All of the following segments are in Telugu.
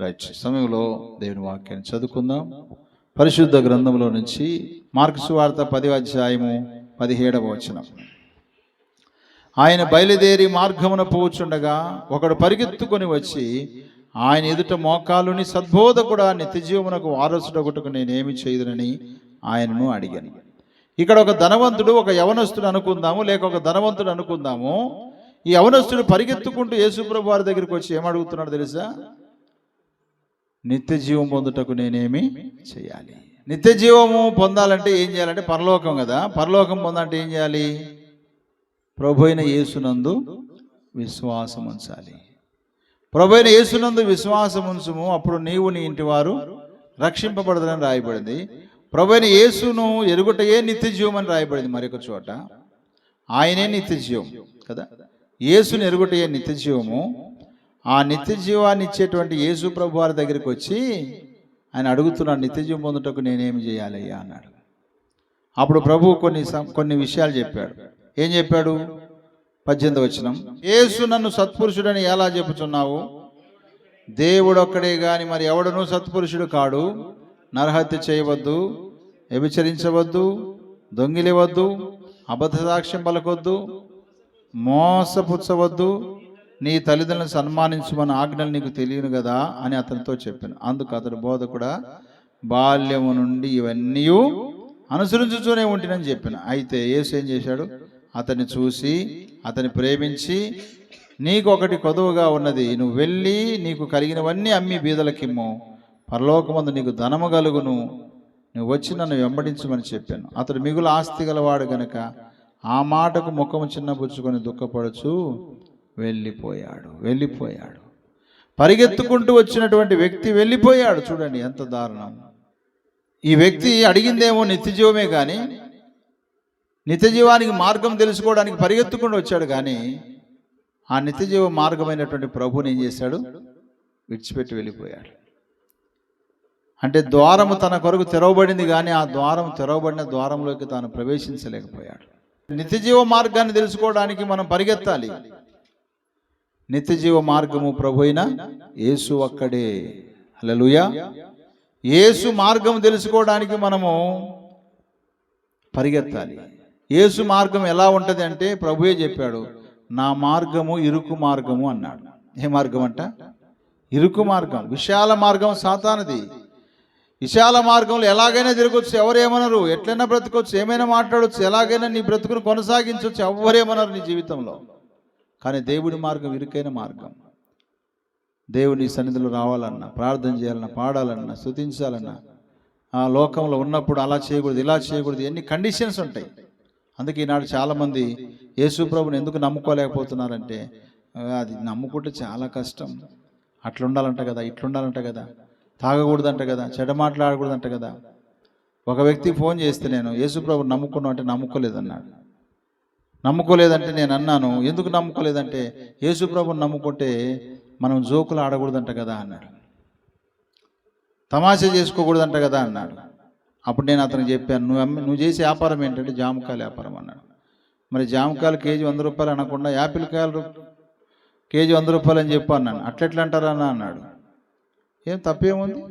రైట్. సమయంలో దేవుని వాక్యాన్ని చదువుకుందాం. పరిశుద్ధ గ్రంథంలో నుంచి మార్క్స్ వార్త పది అధ్యాయము పదిహేడవ వచనం. ఆయన బయలుదేరి మార్గమున పోచుండగా ఒకడు పరిగెత్తుకొని వచ్చి ఆయన ఎదుట మోకాలుని సద్బోధకుడా నిత్యజీవమునకు వారసుడొకటకు నేనేమి చేయదునని ఆయనను అడిగాను. ఇక్కడ ఒక ధనవంతుడు ఒక యవనస్తుడు అనుకుందాము లేక ఒక ధనవంతుడు అనుకుందాము. ఈ యవనస్తుడు పరిగెత్తుకుంటూ యేసుప్రభు వారి దగ్గరికి వచ్చి ఏమడుగుతున్నాడు తెలుసా? నిత్య జీవం పొందుటకు నేనేమి చేయాలి? నిత్య జీవము పొందాలంటే ఏం చేయాలంటే పరలోకం కదా. పరలోకం పొందాలంటే ఏం చేయాలి? ప్రభు అయిన యేసునందు విశ్వాసం ఉంచాలి. ప్రభు అయిన యేసునందు విశ్వాసం ఉంచుము. అప్పుడు నీవు నీ ఇంటి వారు రక్షింపబడదని రాయబడింది. ప్రభు అయిన యేసును ఎరుగుటయే నిత్య జీవం అని రాయబడింది మరొక చోట. ఆయనే నిత్య జీవం కదా. యేసును ఎరుగుటయే నిత్య జీవము. ఆ నిత్య జీవాన్ని ఇచ్చేటువంటి యేసు ప్రభు వారి దగ్గరికి వచ్చి ఆయన అడుగుతున్నాడు నిత్య జీవం పొందుటకు నేనేమి చేయాలయ్యా? అన్నాడు. అప్పుడు ప్రభు కొన్ని సం- కొన్ని విషయాలు చెప్పాడు. ఏం చెప్పాడు? పద్దెనిమిది వచనం. యేసు నన్ను సత్పురుషుడని ఎలా చెప్పుచున్నావు? దేవుడు ఒక్కడే కానీ మరి ఎవడను సత్పురుషుడు కాడు. నరహత్య చేయవద్దు వ్యభిచరించవద్దు దొంగిలివద్దు అబద్ధ సాక్ష్యం పలకొద్దు మోసపుచ్చవద్దు నీ తల్లిదండ్రులను సన్మానించమని ఆజ్ఞలు నీకు తెలియను కదా అని అతనితో చెప్పాను. అందుకు అతడు బోధ కూడా బాల్యము నుండి ఇవన్నీ అనుసరించుతూనే ఉంటినని చెప్పాను. అయితే యేసు ఏం చేశాడు? అతన్ని చూసి అతని ప్రేమించి నీకు ఒకటి కొదువుగా ఉన్నది నువ్వు వెళ్ళి నీకు కలిగినవన్నీ అమ్మి బీదలకిమ్ము. పరలోకమందు నీకు ధనము కలుగును. నువ్వు వచ్చి నన్ను వెంబడించమని చెప్పాను. అతడు మిగులు ఆస్తి గలవాడు గనక ఆ మాటకు ముఖము చిన్నపుచ్చుకొని దుఃఖపడుచు వెళ్ళిపోయాడు వెళ్ళిపోయాడు. పరిగెత్తుకుంటూ వచ్చినటువంటి వ్యక్తి వెళ్ళిపోయాడు. చూడండి ఎంత దారుణం. ఈ వ్యక్తి అడిగిందేమో నిత్యజీవమే కానీ నిత్యజీవానికి మార్గం తెలుసుకోవడానికి పరిగెత్తుకుంటూ వచ్చాడు కానీ ఆ నిత్యజీవ మార్గమైనటువంటి ప్రభుని ఏం చేశాడు? విడిచిపెట్టి వెళ్ళిపోయాడు. అంటే ద్వారము తన కొరకు తెరవబడింది కానీ ఆ ద్వారం తెరవబడిన ద్వారంలోకి తాను ప్రవేశించలేకపోయాడు. నిత్యజీవ మార్గాన్ని తెలుసుకోవడానికి మనం పరిగెత్తాలి. నిత్యజీవ మార్గము ప్రభు అయిన యేసు అక్కడే. హల్లెలూయా. యేసు మార్గం తెలుసుకోవడానికి మనము పరిగెత్తాలి. యేసు మార్గం ఎలా ఉంటుంది అంటే ప్రభువే చెప్పాడు నా మార్గము ఇరుకు మార్గము అన్నాడు. ఏ మార్గం అంట ఇరుకు మార్గం. విశాల మార్గం సాతానది. విశాల మార్గంలో ఎలాగైనా తిరగొచ్చు ఎవరేమనరు? ఎట్లైనా బ్రతకొచ్చు ఏమైనా మాట్లాడొచ్చు ఎలాగైనా నీ బ్రతుకును కొనసాగించవచ్చు ఎవరేమనరు నీ జీవితంలో. కానీ దేవుడి మార్గం ఇరుకైన మార్గం. దేవుని సన్నిధిలో రావాలన్నా ప్రార్థన చేయాలన్నా పాడాలన్నా స్తుతించాలన్నా ఆ లోకంలో ఉన్నప్పుడు అలా చేయకూడదు ఇలా చేయకూడదు ఎన్ని కండిషన్స్ ఉంటాయి. అందుకే ఈనాడు చాలామంది యేసు ప్రభుని ఎందుకు నమ్ముకోలేకపోతున్నారంటే అది నమ్ముకుంటే చాలా కష్టం. అట్లుండాలంట కదా ఇట్లుండాలంట కదా తాగకూడదంట కదా చెడ మాట్లాడకూడదంట కదా. ఒక వ్యక్తి ఫోన్ చేస్తే నేను యేసు ప్రభుని నమ్ముకున్నావు అంటే నమ్ముకోలేదన్నాడు. నమ్ముకోలేదంటే నేను అన్నాను. ఎందుకు నమ్ముకోలేదంటే యేసు ప్రభుని నమ్ముకుంటే మనం జోకులు ఆడకూడదంట కదా అన్నాడు. తమాషా చేసుకోకూడదంట కదా అన్నాడు. అప్పుడు నేను అతనికి చెప్పాను నువ్వు అమ్మి నువ్వు చేసే వ్యాపారం ఏంటంటే జామకాయల వ్యాపారం అన్నాడు. మరి జామకాయలు కేజీ వంద రూపాయలు అనకుండా యాపిల్ కాయలు కేజీ వంద రూపాయలు అని చెప్పు అన్నాను అట్లెట్లా అంటారన్నా అన్నాడు. ఏం తప్పేముంది?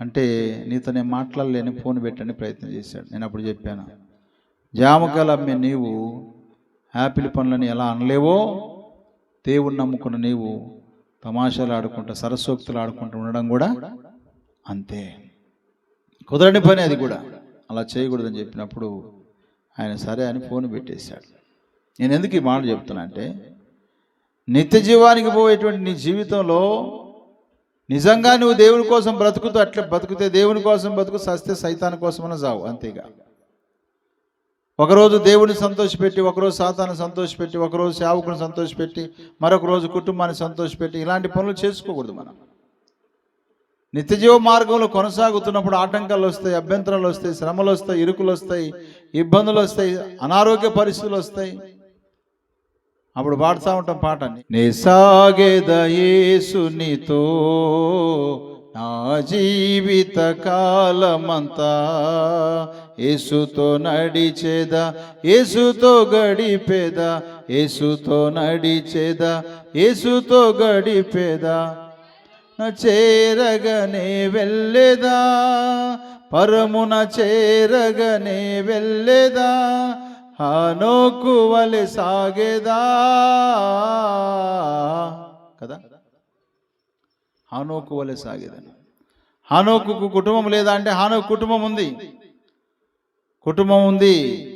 అంటే నీతో నేను మాట్లాడలేని ఫోన్ పెట్టని ప్రయత్నం చేశాడు. నేను అప్పుడు చెప్పాను జామకాయలు అమ్మే నీవు యాపిల్ పనులని ఎలా అనలేవో దేవుణ్ణి నమ్ముకున్న నీవు తమాషాలు ఆడుకుంటూ సరస్వక్తులు ఆడుకుంటూ ఉండడం కూడా అంతే. కుదరని పని అది కూడా. అలా చేయకూడదని చెప్పినప్పుడు ఆయన సరే అని ఫోన్ పెట్టేశాడు. నేను ఎందుకు ఈ మాట చెప్తున్నా అంటే నిత్య జీవానికి పోయేటువంటి నీ జీవితంలో నిజంగా నువ్వు దేవుని కోసం బ్రతుకుతూ అట్లా బ్రతుకుతే దేవుని కోసం బ్రతుకు సస్తే సైతాన్ కోసమన చావు అంతేగా. ఒకరోజు దేవుని సంతోషపెట్టి ఒకరోజు సాతాన్ని సంతోషపెట్టి ఒకరోజు సేవకుని సంతోషపెట్టి మరొక రోజు కుటుంబాన్ని సంతోషపెట్టి ఇలాంటి పనులు చేసుకోకూడదు మనం. నిత్యజీవ మార్గంలో కొనసాగుతున్నప్పుడు ఆటంకాలు వస్తాయి అభ్యంతరాలు వస్తాయి శ్రమలు వస్తాయి ఇరుకులు వస్తాయి ఇబ్బందులు వస్తాయి అనారోగ్య పరిస్థితులు వస్తాయి. అప్పుడు పాడుతూ ఉంటాం పాటని. నే సాగేదయేసునితో నా జీవిత కాలమంతా యేసుతో నడిచేదా యేసుతో గడిపేదా యేసుతో నడిచేదా యేసుతో గడిపేదా. చేరగనే వెళ్ళేదా పరమున చేరగనే వెళ్ళేదా హానోకు వలె సాగేదా. కదా? హానోకు వలె సాగేదని హానోకు కుటుంబం లేదా అంటే హానోకు కుటుంబం ఉంది. కుటుంబం ఉంది.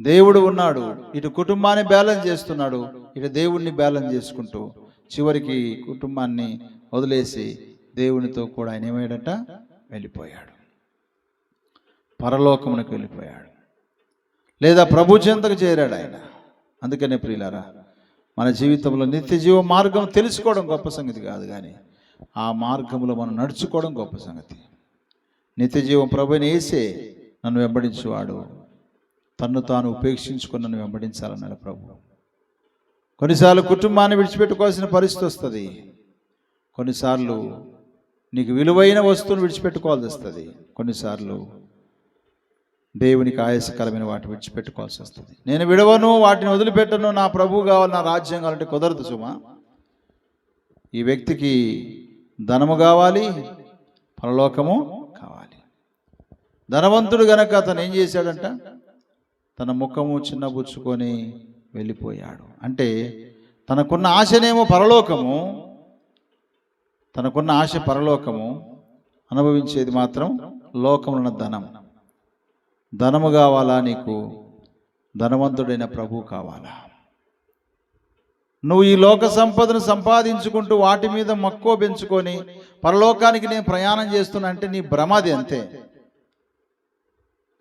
దేవుడు ఉన్నాడు. ఇటు కుటుంబాన్ని బ్యాలెన్స్ చేస్తున్నాడు. ఇటు దేవుణ్ణి బ్యాలెన్స్ చేసుకుంటూ చివరికి కుటుంబాన్ని వదిలేసి దేవునితో కూడా ఆయన ఏమయ్యాడట? వెళ్ళిపోయాడు. పరలోకమునకు వెళ్ళిపోయాడు. లేదా ప్రభు చెంతకు చేరాడు ఆయన. అందుకనే ప్రియులారా మన జీవితంలో నిత్య జీవ మార్గం తెలుసుకోవడం గొప్ప సంగతి కాదు కానీ ఆ మార్గంలో మనం నడుచుకోవడం గొప్ప సంగతి. నిత్య జీవం ప్రభుని వేసే నన్ను వెంబడించేవాడు. తన్ను తాను ఉపేక్షించుకొని నన్ను వెంబడించాలన్నాడు ప్రభు. కొన్నిసార్లు కుటుంబాన్ని విడిచిపెట్టుకోవాల్సిన పరిస్థితి వస్తుంది. కొన్నిసార్లు నీకు విలువైన వస్తువును విడిచిపెట్టుకోవాల్సి వస్తుంది. కొన్నిసార్లు దేవునికి ఆయాసకరమైన వాటిని విడిచిపెట్టుకోవాల్సి వస్తుంది. నేను విడవను వాటిని వదిలిపెట్టను నా ప్రభు కావాలి నా రాజ్యం కావాలంటే కుదరదు సుమా. ఈ వ్యక్తికి ధనము కావాలి పరలోకము ధనవంతుడు గనక అతను ఏం చేశాడంట? తన ముఖము చిన్నబుచ్చుకొని వెళ్ళిపోయాడు. అంటే తనకున్న ఆశనేమో పరలోకము తనకున్న ఆశ పరలోకము అనుభవించేది మాత్రం లోకమున్న ధనం. ధనము కావాలా నీకు? ధనవంతుడైన ప్రభు కావాలా? నువ్వు ఈ లోక సంపదను సంపాదించుకుంటూ వాటి మీద మక్కువ పెంచుకొని పరలోకానికి నేను ప్రయాణం చేస్తున్నా అంటే నీ భ్రమది అంతే.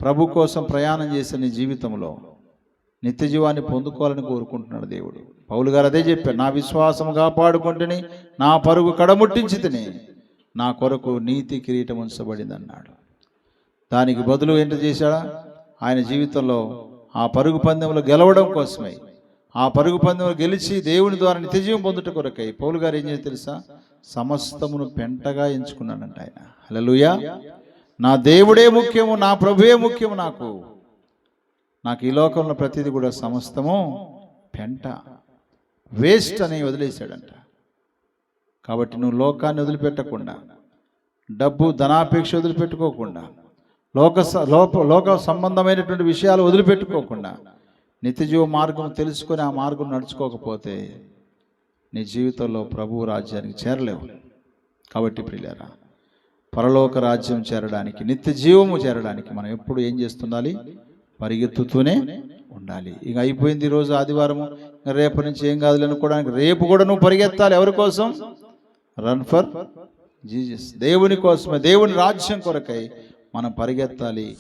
ప్రభు కోసం ప్రయాణం చేసే నీ జీవితంలో నిత్య జీవాన్ని పొందుకోవాలని కోరుకుంటున్నాడు దేవుడు. పౌలు గారు అదే చెప్పారు నా విశ్వాసం కాపాడుకుంటుని నా పరుగు కడముట్టించి తిని నా కొరకు నీతి కిరీటం ఉంచబడింది అన్నాడు దానికి బదులు ఏంటి చేశాడా? ఆయన జీవితంలో ఆ పరుగు పందెంలో గెలవడం కోసమై. ఆ పరుగు పందెంలో గెలిచి దేవుని ద్వారా నిత్యజీవం పొందుట కొరకై పౌలు గారు ఏం చేసి తెలుసా? సమస్తమును పెంటగా ఎంచుకున్నాడంట ఆయన. హలో నా దేవుడే ముఖ్యము నా ప్రభువే ముఖ్యము నాకు. నాకు ఈ లోకంలో ప్రతిదీ కూడా సమస్తము పెంట. వేస్ట్ అని వదిలేశాడంట. కాబట్టి నువ్వు లోకాన్ని వదిలిపెట్టకుండా డబ్బు ధనాపేక్ష వదిలిపెట్టుకోకుండా లోక స- లోప లోక సంబంధమైనటువంటి విషయాలు వదిలిపెట్టుకోకుండా నిత్యజీవ మార్గం తెలుసుకొని ఆ మార్గం నడుచుకోకపోతే నీ జీవితంలో ప్రభువు రాజ్యానికి చేరలేవు. కాబట్టి ప్రియులారా పరలోక రాజ్యం చేరడానికి నిత్య జీవము చేరడానికి మనం ఎప్పుడు ఏం చేస్తుండాలి? పరిగెత్తుతూనే ఉండాలి. ఇక అయిపోయింది ఈరోజు ఆదివారము. రేపు నుంచి ఏం కాదులే అనుకోవడానికి రేపు కూడా నువ్వు పరిగెత్తాలి. ఎవరి కోసం? రన్ ఫర్ జీజస్ దేవుని కోసమే దేవుని రాజ్యం కొరకై మనం పరిగెత్తాలి.